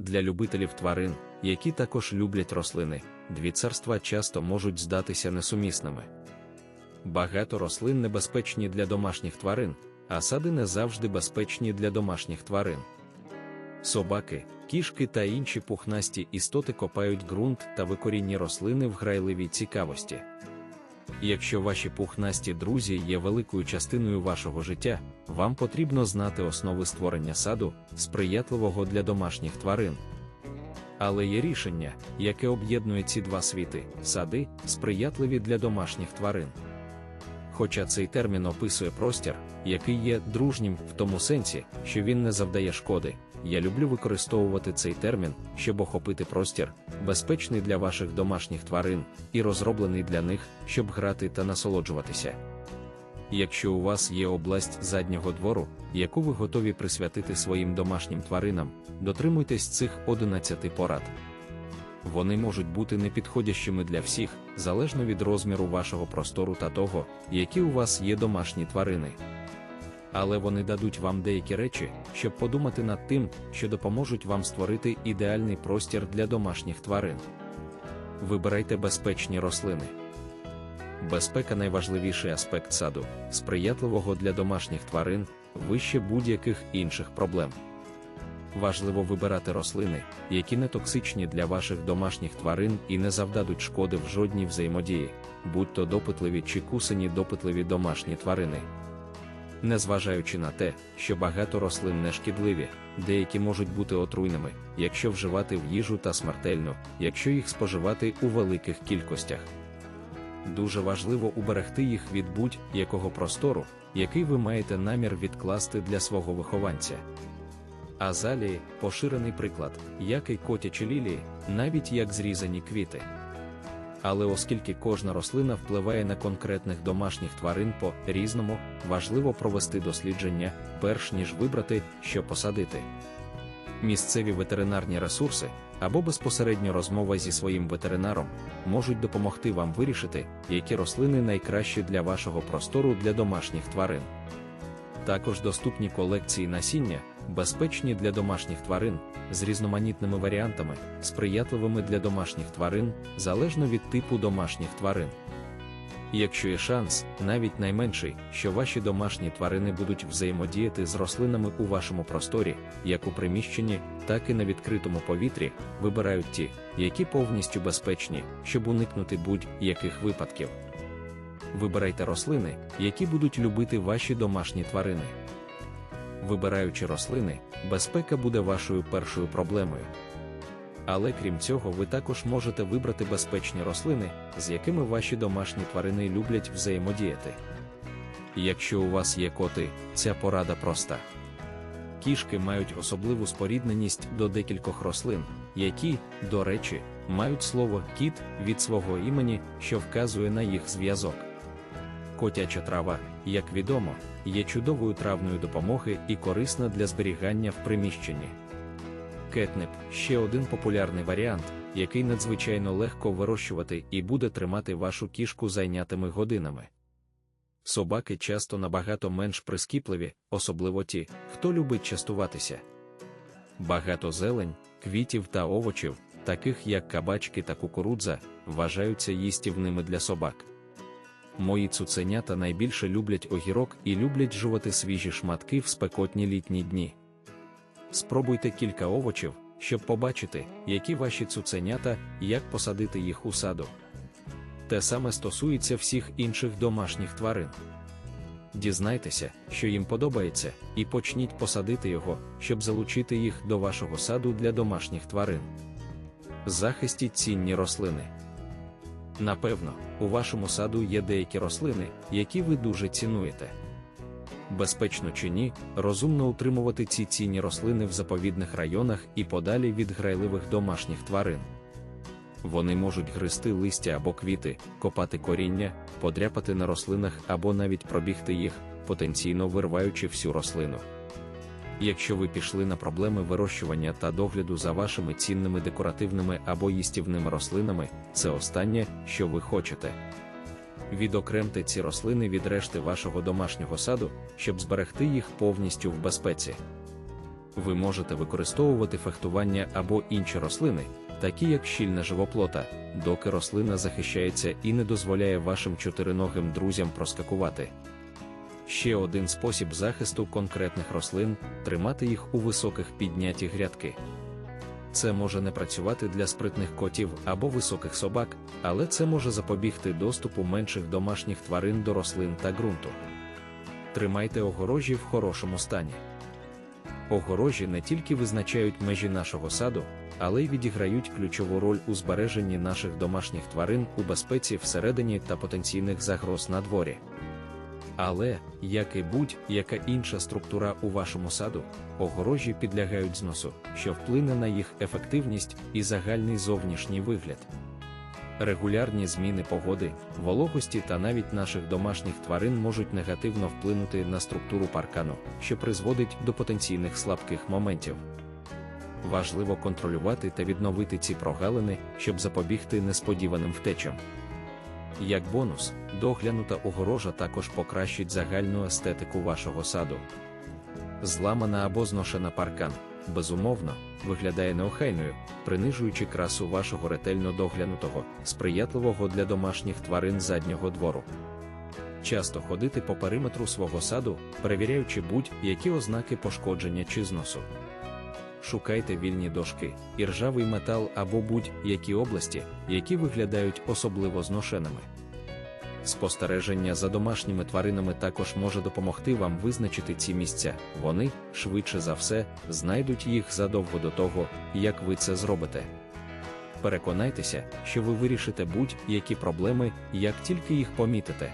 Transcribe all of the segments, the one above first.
для любителів тварин, які також люблять рослини, дві царства часто можуть здатися несумісними. Багато рослин небезпечні для домашніх тварин, а сади не завжди безпечні для домашніх тварин. Собаки, кішки та інші пухнасті істоти копають ґрунт та викорінні рослини в грайливій цікавості. Якщо ваші пухнасті друзі є великою частиною вашого життя, вам потрібно знати основи створення саду, сприятливого для домашніх тварин. Але є рішення, яке об'єднує ці два світи сади, сприятливі для домашніх тварин. Хоча цей термін описує простір, який є дружнім в тому сенсі, що він не завдає шкоди, я люблю використовувати цей термін, щоб охопити простір, безпечний для ваших домашніх тварин, і розроблений для них, щоб грати та насолоджуватися. Якщо у вас є область заднього двору, яку ви готові присвятити своїм домашнім тваринам, дотримуйтесь цих 11 порад. Вони можуть бути непідходящими для всіх, залежно від розміру вашого простору та того, які у вас є домашні тварини. Але вони дадуть вам деякі речі, щоб подумати над тим, що допоможуть вам створити ідеальний простір для домашніх тварин. Вибирайте безпечні рослини. Безпека найважливіший аспект саду, сприятливого для домашніх тварин, вище будь-яких інших проблем. Важливо вибирати рослини, які не токсичні для ваших домашніх тварин і не завдадуть шкоди в жодній взаємодії, будь то допитливі чи кусані допитливі домашні тварини. Незважаючи на те, що багато рослин не шкідливі, деякі можуть бути отруйними, якщо вживати в їжу та смертельно, якщо їх споживати у великих кількостях. Дуже важливо уберегти їх від будь-якого простору, який ви маєте намір відкласти для свого вихованця. Азалії поширений приклад, як і котячі лілії, навіть як зрізані квіти. Але оскільки кожна рослина впливає на конкретних домашніх тварин по різному, важливо провести дослідження, перш ніж вибрати, що посадити. Місцеві ветеринарні ресурси або безпосередньо розмова зі своїм ветеринаром можуть допомогти вам вирішити, які рослини найкращі для вашого простору для домашніх тварин. Також доступні колекції насіння, безпечні для домашніх тварин, з різноманітними варіантами, сприятливими для домашніх тварин, залежно від типу домашніх тварин. Якщо є шанс, навіть найменший, що ваші домашні тварини будуть взаємодіяти з рослинами у вашому просторі, як у приміщенні, так і на відкритому повітрі, вибирають ті, які повністю безпечні, щоб уникнути будь-яких випадків. Вибирайте рослини, які будуть любити ваші домашні тварини. Вибираючи рослини, безпека буде вашою першою проблемою. Але крім цього, ви також можете вибрати безпечні рослини, з якими ваші домашні тварини люблять взаємодіяти. Якщо у вас є коти, ця порада проста. Кішки мають особливу спорідненість до декількох рослин, які, до речі, мають слово кіт від свого імені, що вказує на їх зв'язок. Котяча трава, як відомо, є чудовою травною допомоги і корисна для зберігання в приміщенні. Кетнеп ще один популярний варіант, який надзвичайно легко вирощувати і буде тримати вашу кішку зайнятими годинами. Собаки часто набагато менш прискіпливі, особливо ті, хто любить частуватися. Багато зелень, квітів та овочів, таких як кабачки та кукурудза, вважаються їстівними для собак. Мої цуценята найбільше люблять огірок і люблять жувати свіжі шматки в спекотні літні дні. Спробуйте кілька овочів, щоб побачити, які ваші цуценята, як посадити їх у саду. Те саме стосується всіх інших домашніх тварин. Дізнайтеся, що їм подобається, і почніть посадити його, щоб залучити їх до вашого саду для домашніх тварин. Захистіть цінні рослини. Напевно, у вашому саду є деякі рослини, які ви дуже цінуєте. Безпечно чи ні, розумно утримувати ці цінні рослини в заповідних районах і подалі від грайливих домашніх тварин. Вони можуть гризти листя або квіти, копати коріння, подряпати на рослинах або навіть пробігти їх, потенційно вирваючи всю рослину. Якщо ви пішли на проблеми вирощування та догляду за вашими цінними декоративними або їстівними рослинами, це останнє, що ви хочете. Відокремте ці рослини від решти вашого домашнього саду, щоб зберегти їх повністю в безпеці. Ви можете використовувати фехтування або інші рослини, такі як щільна живоплота, доки рослина захищається і не дозволяє вашим чотириногим друзям проскакувати. Ще один спосіб захисту конкретних рослин тримати їх у високих підняті грядки. Це може не працювати для спритних котів або високих собак, але це може запобігти доступу менших домашніх тварин до рослин та ґрунту. Тримайте огорожі в хорошому стані. Огорожі не тільки визначають межі нашого саду, але й відіграють ключову роль у збереженні наших домашніх тварин у безпеці всередині та потенційних загроз на дворі. Але, як і будь-яка інша структура у вашому саду, огорожі підлягають зносу, що вплине на їх ефективність і загальний зовнішній вигляд. Регулярні зміни погоди, вологості та навіть наших домашніх тварин можуть негативно вплинути на структуру паркану, що призводить до потенційних слабких моментів. Важливо контролювати та відновити ці прогалини, щоб запобігти несподіваним втечам. Як бонус, доглянута огорожа також покращить загальну естетику вашого саду. Зламана або зношена паркан, безумовно, виглядає неохайною, принижуючи красу вашого ретельно доглянутого, сприятливого для домашніх тварин заднього двору. Часто ходити по периметру свого саду, перевіряючи будь-які ознаки пошкодження чи зносу. Шукайте вільні дошки, іржавий метал або будь-які області, які виглядають особливо зношеними. Спостереження за домашніми тваринами також може допомогти вам визначити ці місця, вони, швидше за все, знайдуть їх задовго до того, як ви це зробите. Переконайтеся, що ви вирішите будь-які проблеми, як тільки їх помітите.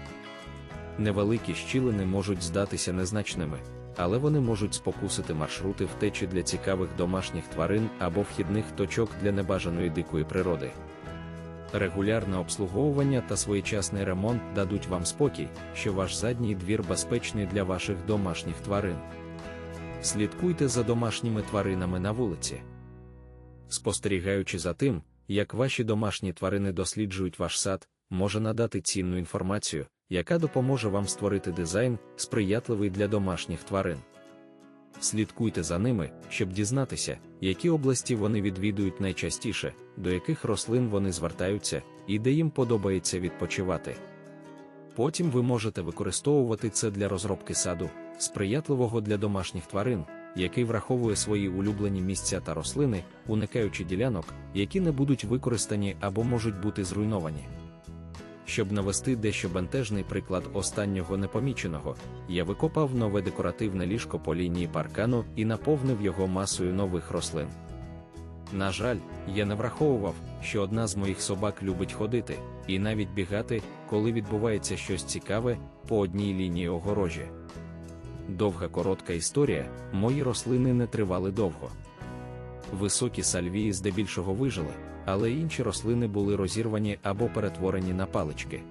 Невеликі щілини можуть здатися незначними, але вони можуть спокусити маршрути втечі для цікавих домашніх тварин або вхідних точок для небажаної дикої природи. Регулярне обслуговування та своєчасний ремонт дадуть вам спокій, що ваш задній двір безпечний для ваших домашніх тварин. Слідкуйте за домашніми тваринами на вулиці. Спостерігаючи за тим, як ваші домашні тварини досліджують ваш сад, може надати цінну інформацію, яка допоможе вам створити дизайн, сприятливий для домашніх тварин. Слідкуйте за ними, щоб дізнатися, які області вони відвідують найчастіше, до яких рослин вони звертаються і де їм подобається відпочивати. Потім ви можете використовувати це для розробки саду, сприятливого для домашніх тварин, який враховує свої улюблені місця та рослини, уникаючи ділянок, які не будуть використані або можуть бути зруйновані. Щоб навести дещо бентежний приклад останнього непоміченого, я викопав нове декоративне ліжко по лінії паркану і наповнив його масою нових рослин. На жаль, я не враховував, що одна з моїх собак любить ходити і навіть бігати, коли відбувається щось цікаве по одній лінії огорожі. Довга коротка історія, мої рослини не тривали довго. Високі сальвії здебільшого вижили але інші рослини були розірвані або перетворені на палички.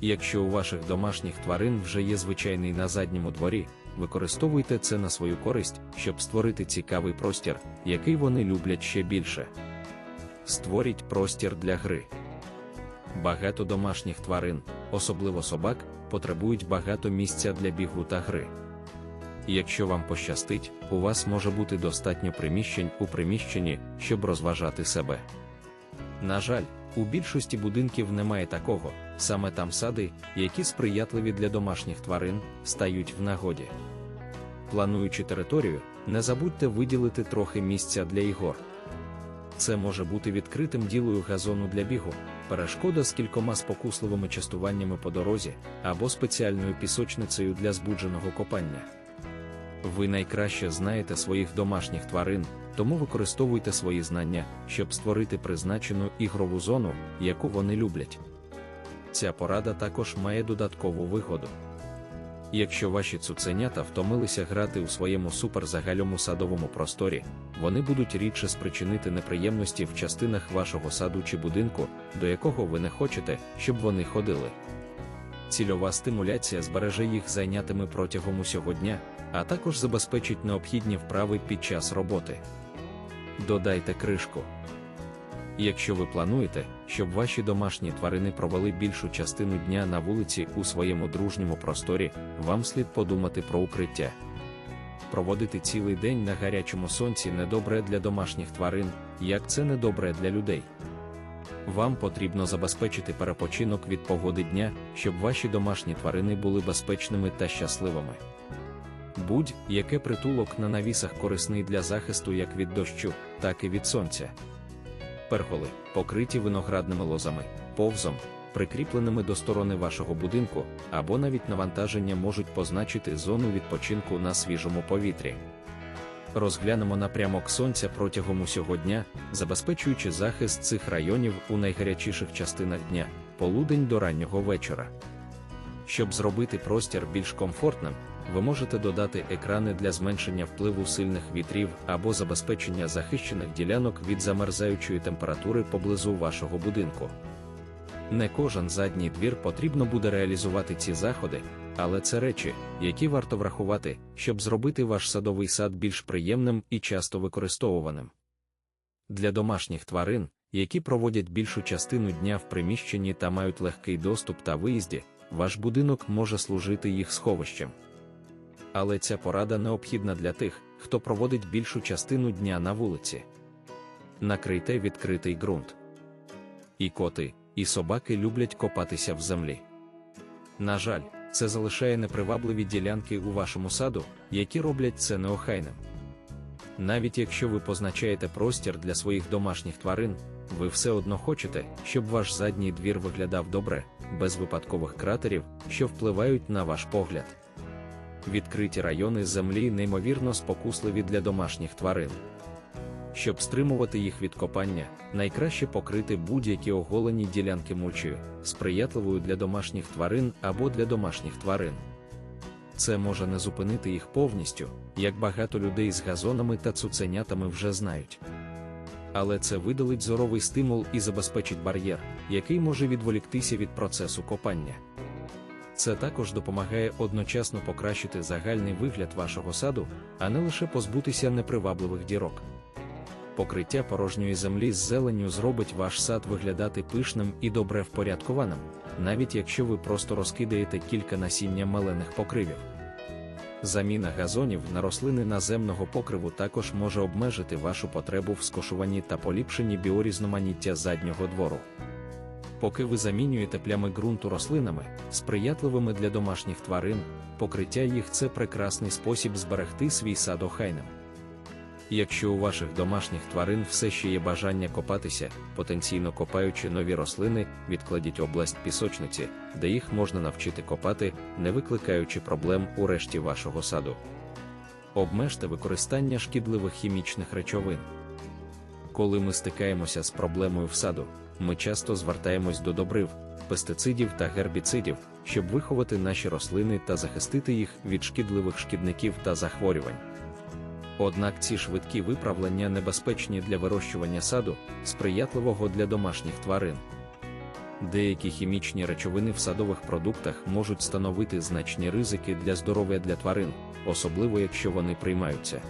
Якщо у ваших домашніх тварин вже є звичайний на задньому дворі, використовуйте це на свою користь, щоб створити цікавий простір, який вони люблять ще більше. Створіть простір для гри. Багато домашніх тварин, особливо собак, потребують багато місця для бігу та гри. Якщо вам пощастить, у вас може бути достатньо приміщень у приміщенні, щоб розважати себе. На жаль, у більшості будинків немає такого, саме там сади, які сприятливі для домашніх тварин, стають в нагоді. Плануючи територію, не забудьте виділити трохи місця для ігор. Це може бути відкритим ділою газону для бігу, перешкода з кількома спокусливими частуваннями по дорозі або спеціальною пісочницею для збудженого копання. Ви найкраще знаєте своїх домашніх тварин, тому використовуйте свої знання, щоб створити призначену ігрову зону, яку вони люблять. Ця порада також має додаткову вигоду. Якщо ваші цуценята втомилися грати у своєму суперзагальому садовому просторі, вони будуть рідше спричинити неприємності в частинах вашого саду чи будинку, до якого ви не хочете, щоб вони ходили. Цільова стимуляція збереже їх зайнятими протягом усього дня, а також забезпечить необхідні вправи під час роботи. Додайте кришку. Якщо ви плануєте, щоб ваші домашні тварини провели більшу частину дня на вулиці у своєму дружньому просторі, вам слід подумати про укриття. проводити цілий день на гарячому сонці недобре для домашніх тварин, як це недобре для людей. Вам потрібно забезпечити перепочинок від погоди дня, щоб ваші домашні тварини були безпечними та щасливими. Будь-яке притулок на навісах корисний для захисту як від дощу, так і від сонця. Перголи, покриті виноградними лозами, повзом, прикріпленими до сторони вашого будинку, або навіть навантаження можуть позначити зону відпочинку на свіжому повітрі. Розглянемо напрямок сонця протягом усього дня, забезпечуючи захист цих районів у найгарячіших частинах дня, полудень до раннього вечора. Щоб зробити простір більш комфортним, ви можете додати екрани для зменшення впливу сильних вітрів або забезпечення захищених ділянок від замерзаючої температури поблизу вашого будинку. Не кожен задній двір потрібно буде реалізувати ці заходи, але це речі, які варто врахувати, щоб зробити ваш садовий сад більш приємним і часто використовуваним. Для домашніх тварин, які проводять більшу частину дня в приміщенні та мають легкий доступ та виїзді, ваш будинок може служити їх сховищем. Але ця порада необхідна для тих, хто проводить більшу частину дня на вулиці. Накрийте відкритий ґрунт. І коти, і собаки люблять копатися в землі. На жаль, це залишає непривабливі ділянки у вашому саду, які роблять це неохайним. Навіть якщо ви позначаєте простір для своїх домашніх тварин, ви все одно хочете, щоб ваш задній двір виглядав добре, без випадкових кратерів, що впливають на ваш погляд. Відкриті райони землі неймовірно спокусливі для домашніх тварин. Щоб стримувати їх від копання, найкраще покрити будь-які оголені ділянки мульчею, сприятливою для домашніх тварин або для домашніх тварин. Це може не зупинити їх повністю, як багато людей з газонами та цуценятами вже знають. Але це видалить зоровий стимул і забезпечить бар'єр, який може відволіктися від процесу копання. Це також допомагає одночасно покращити загальний вигляд вашого саду, а не лише позбутися непривабливих дірок. Покриття порожньої землі з зеленню зробить ваш сад виглядати пишним і добре впорядкованим, навіть якщо ви просто розкидаєте кілька насіння малених покривів. Заміна газонів на рослини наземного покриву також може обмежити вашу потребу в скошуванні та поліпшенні біорізноманіття заднього двору. Поки ви замінюєте плями ґрунту рослинами, сприятливими для домашніх тварин, покриття їх це прекрасний спосіб зберегти свій сад охайним. Якщо у ваших домашніх тварин все ще є бажання копатися, потенційно копаючи нові рослини, відкладіть область пісочниці, де їх можна навчити копати, не викликаючи проблем у решті вашого саду. Обмежте використання шкідливих хімічних речовин. Коли ми стикаємося з проблемою в саду, ми часто звертаємось до добрив, пестицидів та гербіцидів, щоб виховати наші рослини та захистити їх від шкідливих шкідників та захворювань. Однак ці швидкі виправлення небезпечні для вирощування саду, сприятливого для домашніх тварин. Деякі хімічні речовини в садових продуктах можуть становити значні ризики для здоров'я для тварин, особливо якщо вони приймаються.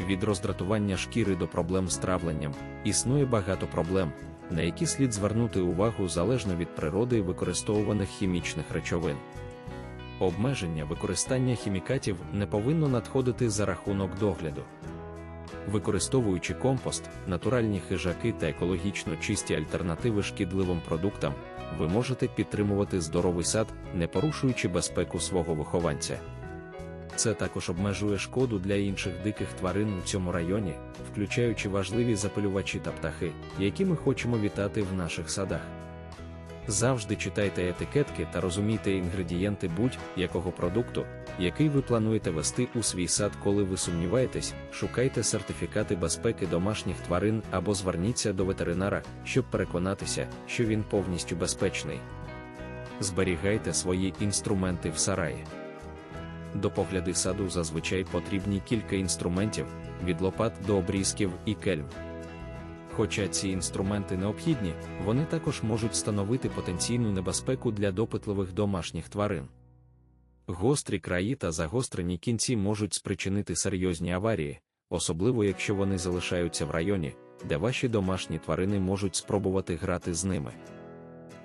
Від роздратування шкіри до проблем з травленням існує багато проблем, на які слід звернути увагу залежно від природи використовуваних хімічних речовин. Обмеження використання хімікатів не повинно надходити за рахунок догляду. Використовуючи компост, натуральні хижаки та екологічно чисті альтернативи шкідливим продуктам, ви можете підтримувати здоровий сад, не порушуючи безпеку свого вихованця. Це також обмежує шкоду для інших диких тварин у цьому районі, включаючи важливі запилювачі та птахи, які ми хочемо вітати в наших садах. Завжди читайте етикетки та розумійте інгредієнти будь-якого продукту, який ви плануєте вести у свій сад, коли ви сумніваєтесь, шукайте сертифікати безпеки домашніх тварин або зверніться до ветеринара, щоб переконатися, що він повністю безпечний. Зберігайте свої інструменти в сараї. До погляди саду зазвичай потрібні кілька інструментів від лопат до обрізків і кельм. Хоча ці інструменти необхідні, вони також можуть становити потенційну небезпеку для допитливих домашніх тварин. Гострі краї та загострені кінці можуть спричинити серйозні аварії, особливо якщо вони залишаються в районі, де ваші домашні тварини можуть спробувати грати з ними.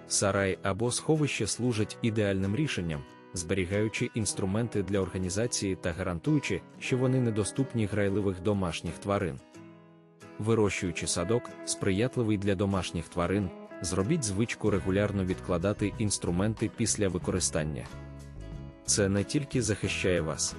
Сарай або сховище служать ідеальним рішенням, зберігаючи інструменти для організації та гарантуючи, що вони недоступні грайливих домашніх тварин. Вирощуючи садок, сприятливий для домашніх тварин, зробіть звичку регулярно відкладати інструменти після використання. Це не тільки захищає вас,